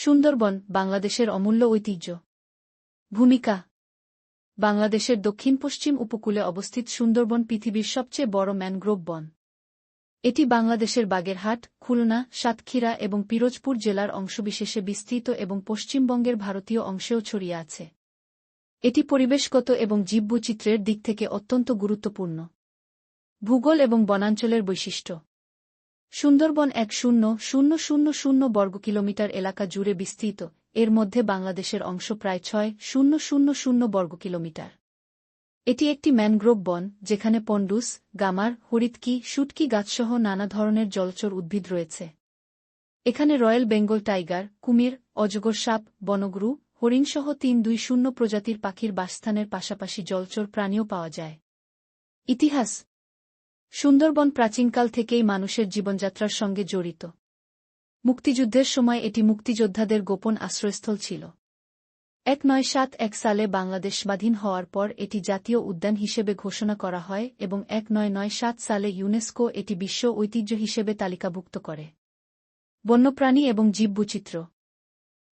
সুন্দরবন বাংলাদেশের অমূল্য ঐতিহ্য। ভূমিকা। বাংলাদেশের দক্ষিণ পশ্চিম উপকূলে অবস্থিত সুন্দরবন পৃথিবীর সবচেয়ে বড় ম্যানগ্রোভ বন। এটি বাংলাদেশের বাগেরহাট, খুলনা, সাতক্ষীরা এবং পিরোজপুর জেলার অংশবিশেষে বিস্তৃত এবং পশ্চিমবঙ্গের ভারতীয় অংশেও ছড়িয়ে আছে। এটি পরিবেশগত এবং জীববৈচিত্র্যের দিক থেকে অত্যন্ত গুরুত্বপূর্ণ। ভূগোল এবং বনাঞ্চলের বৈশিষ্ট্য। সুন্দরবন এক শূন্য শূন্য শূন্য শূন্য বর্গ কিলোমিটার এলাকা জুড়ে বিস্তৃত। এর মধ্যে বাংলাদেশের অংশ প্রায় ছয়, শূন্য শূন্য শূন্য বর্গ কিলোমিটার এটি একটি ম্যানগ্রোভ বন, যেখানে পন্ডুস, গামার, হরিৎকি, শুটকি গাছসহ নানা ধরনের জলচর উদ্ভিদ রয়েছে। এখানে রয়্যাল বেঙ্গল টাইগার, কুমির, অজগর সাপ, বনগ্রু, হরিণসহ তিন, দুই, শূন্য প্রজাতির পাখির বাসস্থানের পাশাপাশি জলচর প্রাণীও পাওয়া যায়। ইতিহাস সুন্দরবন প্রাচীনকাল থেকেই মানুষের জীবনযাত্রার সঙ্গে জড়িত। মুক্তিযুদ্ধের সময় এটি মুক্তিযোদ্ধাদের গোপন আশ্রয়স্থল ছিল। এক নয় সাত এক সালে বাংলাদেশ স্বাধীন হওয়ার পর এটি জাতীয় উদ্যান হিসেবে ঘোষণা করা হয় এবং এক নয় নয় সাত সালে ইউনেস্কো এটি বিশ্ব ঐতিহ্য হিসেবে তালিকাভুক্ত করে। বন্যপ্রাণী এবং জীববৈচিত্র্য।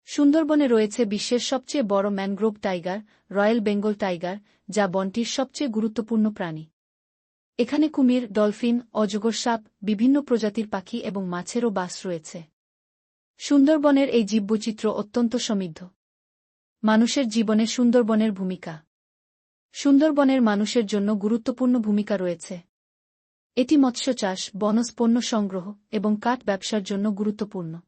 সুন্দরবনে রয়েছে বিশ্বের সবচেয়ে বড় mangrove tiger, royal Bengal tiger, যা বনটির সবচেয়ে গুরুত্বপূর্ণ প্রাণী। এখানে কুমির, ডলফিন, অজগর সাপ, বিভিন্ন প্রজাতির পাখি এবং মাছেরও বাস রয়েছে। সুন্দরবনের এই জীববৈচিত্র্য অত্যন্ত সমৃদ্ধ। মানুষের জীবনে সুন্দরবনের ভূমিকা। সুন্দরবনের মানুষের জন্য গুরুত্বপূর্ণ ভূমিকা রয়েছে। এটি মৎস্য চাষ, বনজ পণ্য সংগ্রহ এবং কাঠ ব্যবসার জন্য গুরুত্বপূর্ণ।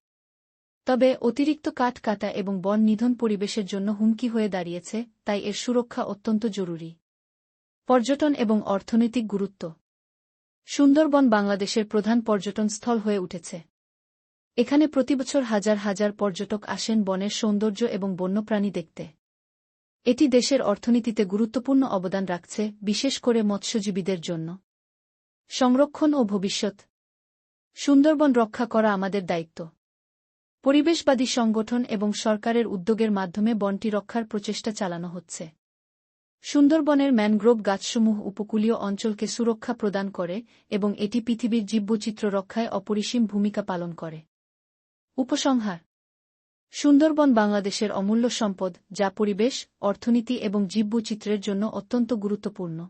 তবে অতিরিক্ত কাঠ কাটা এবং বন নিধন পরিবেশের জন্য হুমকি হয়ে দাঁড়িয়েছে, তাই এর সুরক্ষা অত্যন্ত জরুরি। পর্যটন এবং অর্থনৈতিক গুরুত্ব। সুন্দরবন বাংলাদেশের প্রধান পর্যটন স্থল হয়ে উঠেছে। এখানে প্রতিবছর হাজার হাজার পর্যটক আসেন বনের সৌন্দর্য এবং বন্যপ্রাণী দেখতে। এটি দেশের অর্থনীতিতে গুরুত্বপূর্ণ অবদান রাখছে, বিশেষ করে মৎস্যজীবীদের জন্য। সংরক্ষণ ও ভবিষ্যৎ। সুন্দরবন রক্ষা করা আমাদের দায়িত্ব। পরিবেশবাদী সংগঠন এবং সরকারের উদ্যোগের মাধ্যমে বনটি রক্ষার প্রচেষ্টা চালানো হচ্ছে। সুন্দরবনের ম্যানগ্রোভ গাছসমূহ উপকূলীয় অঞ্চলকে সুরক্ষা প্রদান করে এবং এটি পৃথিবীর জীববৈচিত্র্য রক্ষায় অপরিসীম ভূমিকা পালন করে। উপসংহার। সুন্দরবন বাংলাদেশের অমূল্য সম্পদ যা পরিবেশ, অর্থনীতি এবং জীববৈচিত্র্যের জন্য অত্যন্ত গুরুত্বপূর্ণ।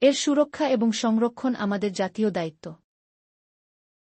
এর সুরক্ষা এবং সংরক্ষণ আমাদের জাতীয় দায়িত্ব।